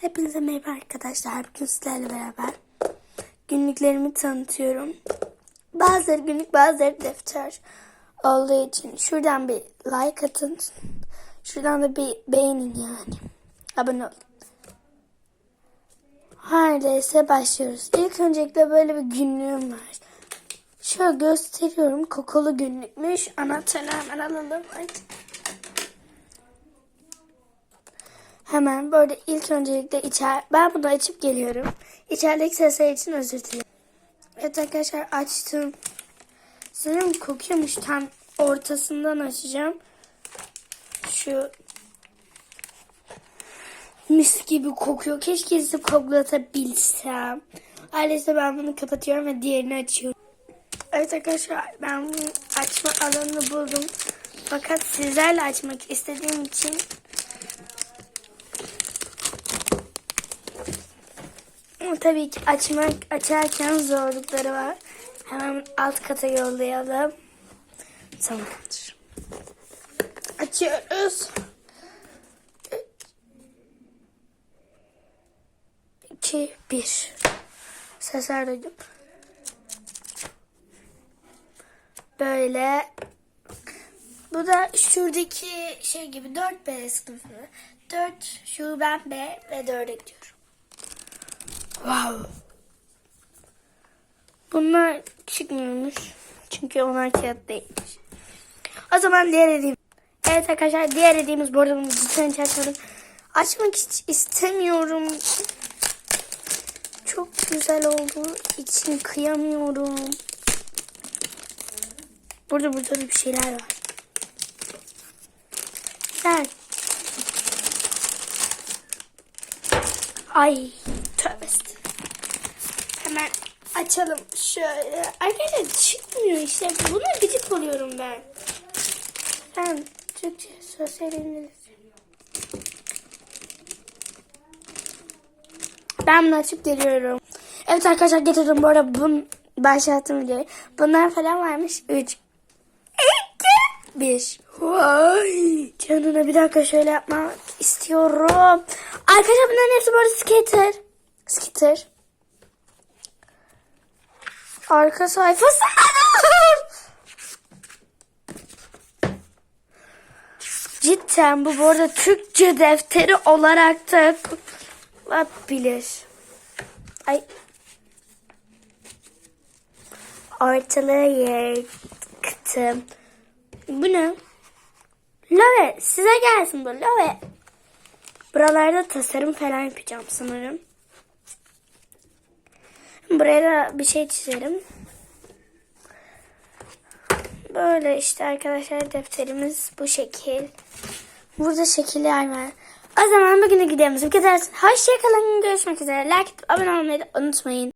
Hepinize merhaba arkadaşlar. Bugün sizlerle beraber günlüklerimi tanıtıyorum. Bazıları günlük bazıları defter olduğu için şuradan bir like atın. Şuradan da bir beğenin yani. Abone olun. Öyleyse başlıyoruz. İlk öncelikle böyle bir günlüğüm var. Şöyle gösteriyorum. Kokulu günlükmüş. Anahtarı hemen alalım. Hadi. Hemen böyle ilk öncelikle içer ben bunu açıp geliyorum. İçerideki sesler için özür dilerim. Evet arkadaşlar açtım. Sanırım kokuyormuş tam ortasından açacağım. Şu mis gibi kokuyor. Keşke size koklatabilsem. Öyleyse ben bunu kapatıyorum ve diğerini açıyorum. Evet arkadaşlar ben bunu açma alanını buldum. Fakat sizlerle açmak istediğim için Ama tabii ki açmak açarken zorlukları var. Hemen alt kata yollayalım. Tamamdır. Açıyoruz. 2 1 Sesler duydum. Böyle bu da şuradaki şey gibi 4B sınıfı. 4 şu ben B ve 4'e gidiyorum. Wow. Bunlar çıkmıyormuş. Çünkü onlar kağıt değilmiş. O zaman diğer hediyem. Evet arkadaşlar diğer hediyemiz bu arada bunu lütfen açalım. Açmak hiç istemiyorum. Çok güzel olduğu için kıyamıyorum. Burada burada da bir şeyler var. Güzel. Ay. Hemen açalım şöyle. Arkadaşlar çıkmıyor işte. Buna gıcık oluyorum ben. Ben Türkçe sosyal İngilizce. Ben bunu açıp geliyorum. Evet arkadaşlar getirdim bu arada bunu başlattım videoyu. Bunlar falan varmış. 3 2 1 Vay canına bir dakika şöyle yapmak istiyorum. Arkadaşlar bunların hepsi bu arada skater. Skater. Arka sayfası. Cidden bu bu arada Türkçe defteri olarak da kullanılabilir. Ay. Ortalığı yıktım. Bu ne? Love size gelsin bu Love. Buralarda tasarım falan yapacağım sanırım. Buraya da bir şey çizerim. Böyle işte arkadaşlar defterimiz bu şekil. Burada şekiller var. O zaman bugünkü videomuz bu kadar. Hoşçakalın. Görüşmek üzere. Like abone olmayı unutmayın.